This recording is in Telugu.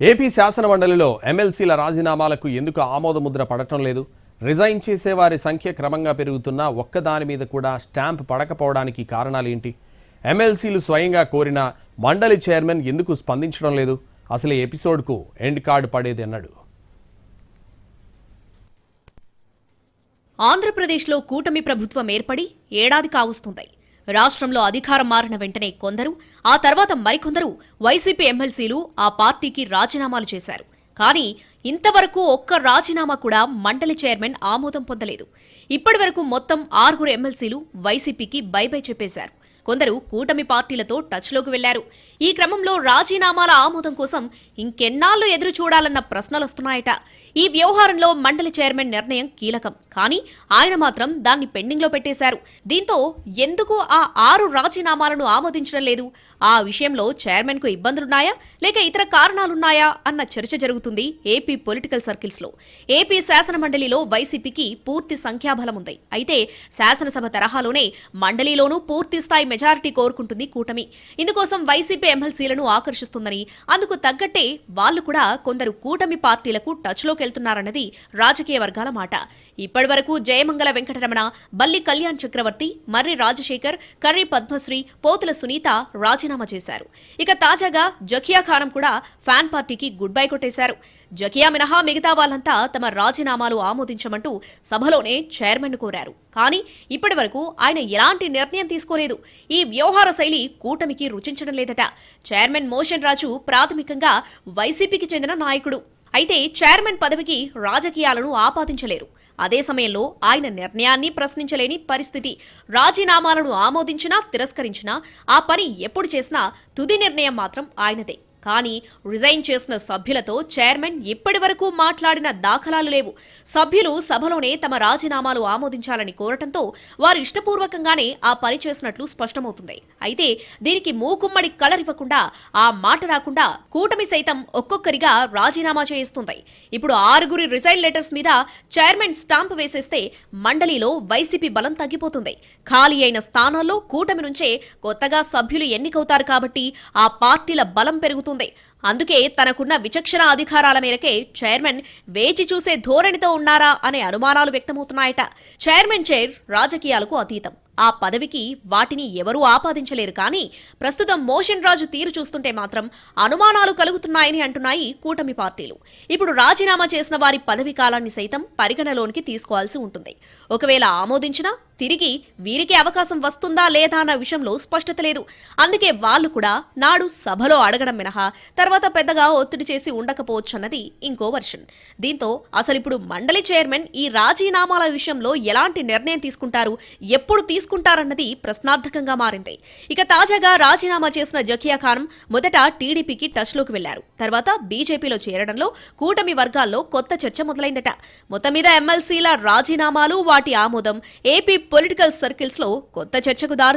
ఏపీ శాసనమండలిలో ఎమ్మెల్సీల రాజీనామాలకు ఎందుకు ఆమోదముద్ర పడటం లేదు? రిజైన్ చేసే వారి సంఖ్య క్రమంగా పెరుగుతున్నా ఒక్కదాని మీద కూడా స్టాంప్ పడకపోవడానికి కారణాలేంటి? ఎమ్మెల్సీలు స్వయంగా కోరిన మండలి చైర్మన్ ఎందుకు స్పందించడం లేదు? అసలు ఈ ఎపిసోడ్కు ఎండ్ కార్డు పడేది అన్నాడు ఆంధ్రప్రదేశ్లో కూటమి ప్రభుత్వం ఏర్పడి ఏడాది కావస్తుంది. రాష్ట్రంలో అధికారం మారిన వెంటనే కొందరు ఆ తర్వాత మరికొందరు వైసీపీ ఎమ్మెల్సీలు ఆ పార్టీకి రాజీనామాలు చేశారు. కానీ ఇంతవరకు ఒక్క రాజీనామా కూడా మండలి చైర్మన్ ఆమోదం పొందలేదు. ఇప్పటివరకు మొత్తం ఆరుగురు ఎమ్మెల్సీలు వైసీపీకి బై బై చెప్పేశారు. కొందరు కూటమి పార్టీలతో టచ్లోకి వెళ్ళారు ఈ క్రమంలో రాజీనామాల ఆమోదం కోసం ఇంకెన్నాళ్ళు ఎదురు చూడాలన్న ప్రశ్నలొస్తున్నాయట ఈ వ్యవహారంలో మండలి చైర్మన్ నిర్ణయం కీలకం. కానీ ఆయన మాత్రం దాన్ని పెండింగ్లో పెట్టేశారు. దీంతో ఎందుకు ఆ ఆరు రాజీనామాలను ఆమోదించడం లేదు? ఆ విషయంలో చైర్మన్కు ఇబ్బందులున్నాయా? లేక ఇతర కారణాలున్నాయా? అన్న చర్చ జరుగుతుంది ఏపీ పొలిటికల్ సర్కిల్స్లో. ఏపీ శాసనమండలిలో వైసీపీకి పూర్తి సంఖ్యాబలం ఉంది. అయితే శాసనసభ తరహాలోనే మండలిలోనూ పూర్తి స్థాయి మెజారిటీ కోరుకుంటుంది కూటమి. ఇందుకోసం వైసీపీ ఎమ్మెల్సీలను ఆకర్షిస్తుందని అందుకు తగ్గట్టే వాళ్ళు కూడా కొందరు కూటమి పార్టీలకు టచ్లోకి వెళ్తున్నారన్నది రాజకీయ వర్గాల మాట. ఇప్పటివరకు జయమంగళ వెంకటరమణ బల్లి కళ్యాణ్ చక్రవర్తి మర్రి రాజశేఖర్ కర్రి పద్మశ్రీ పోతుల సునీత రాజీనామా చేశారు. ఇక తాజాగా జకియా ఖానం కూడా ఫ్యాన్ పార్టీకి గుడ్ బై కొట్టేశారు. జకియా మినహా మిగతా వాళ్ళంతా తమ రాజీనామాలు ఆమోదించమంటూ సభలోనే చైర్మన్ కోరారు. కానీ ఇప్పటి వరకు ఆయన ఎలాంటి నిర్ణయం తీసుకోలేదు. ఈ వ్యవహార శైలి కూటమికి రుచించడం లేదట. చైర్మన్ మోషన్ రాజు ప్రాథమికంగా వైసీపీకి చెందిన నాయకుడు. అయితే చైర్మన్ పదవికి రాజకీయాలను ఆపాదించలేరు. అదే సమయంలో ఆయన నిర్ణయాన్ని ప్రశ్నించలేని పరిస్థితి. రాజీనామాలను ఆమోదించినా తిరస్కరించినా ఆ పని ఎప్పుడు చేసినా తుది నిర్ణయం మాత్రం ఆయనదే. కానీ రిజైన్ చేసిన సభ్యులతో చైర్మన్ ఇప్పటి వరకు మాట్లాడిన దాఖలాలు లేవు. సభ్యులు సభలోనే తమ రాజీనామాలు ఆమోదించాలని కోరటంతో వారు ఇష్టపూర్వకంగానే ఆ పని చేసినట్లు స్పష్టమవుతుంది. అయితే దీనికి మూకుమ్మడి కలరివ్వకుండా ఆ మాట రాకుండా కూటమి సైతం ఒక్కొక్కరిగా రాజీనామా చేయిస్తుంది. ఇప్పుడు ఆరుగురి రిజైన్ లెటర్స్ మీద చైర్మన్ స్టాంప్ వేసేస్తే మండలిలో వైసీపీ బలం తగ్గిపోతుంది. ఖాళీ అయిన స్థానాల్లో కూటమి నుంచే కొత్తగా సభ్యులు ఎన్నికవుతారు కాబట్టి ఆ పార్టీల బలం పెరుగుతుంది. అందుకే తనకున్న విచక్షణ అధికారాల మేరకే చైర్మన్ వేచి చూసే ధోరణితో ఉన్నారా అనే అనుమానాలు వ్యక్తమవుతున్నాయట. చైర్మన్ చైర్ రాజకీయాలకు అతీతం. ఆ పదవికి వాటిని ఎవరూ ఆపాదించలేరు కానీ ప్రస్తుతం మోషన్ రాజు తీరు చూస్తుంటే మాత్రం అనుమానాలు కలుగుతున్నాయని అంటున్నాయి కూటమి పార్టీలు. ఇప్పుడు రాజీనామా చేసిన వారి పదవి కాలాన్ని సైతం పరిగణలోనికి తీసుకోవాల్సి ఉంటుంది. ఒకవేళ ఆమోదించినా తిరిగి వీరికి అవకాశం వస్తుందా లేదా అన్న విషయంలో స్పష్టత లేదు. అందుకే వాళ్ళు కూడా నాడు సభలో అడగడం మినహా తర్వాత పెద్దగా ఒత్తిడి చేసి ఉండకపోవచ్చన్నది ఇంకో వర్షన్. దీంతో అసలు ఇప్పుడు మండలి చైర్మన్ ఈ రాజీనామాల విషయంలో ఎలాంటి నిర్ణయం తీసుకుంటారు ఎప్పుడు తీసుకుంటారన్నది ప్రశ్నార్థకంగా మారింది. ఇక తాజాగా రాజీనామా చేసిన జకియా ఖానం మొదట టీడీపీకి టచ్లోకి వెళ్ళారు తర్వాత బీజేపీలో చేరడంలో కూటమి వర్గాల్లో కొత్త చర్చ మొదలైందట. మొత్తం మీద ఎమ్మెల్సీల రాజీనామాలు వాటి ఆమోదం ఏపీ పొలిటికల్ సర్కిల్స్లో కొత్త చర్చకు దారి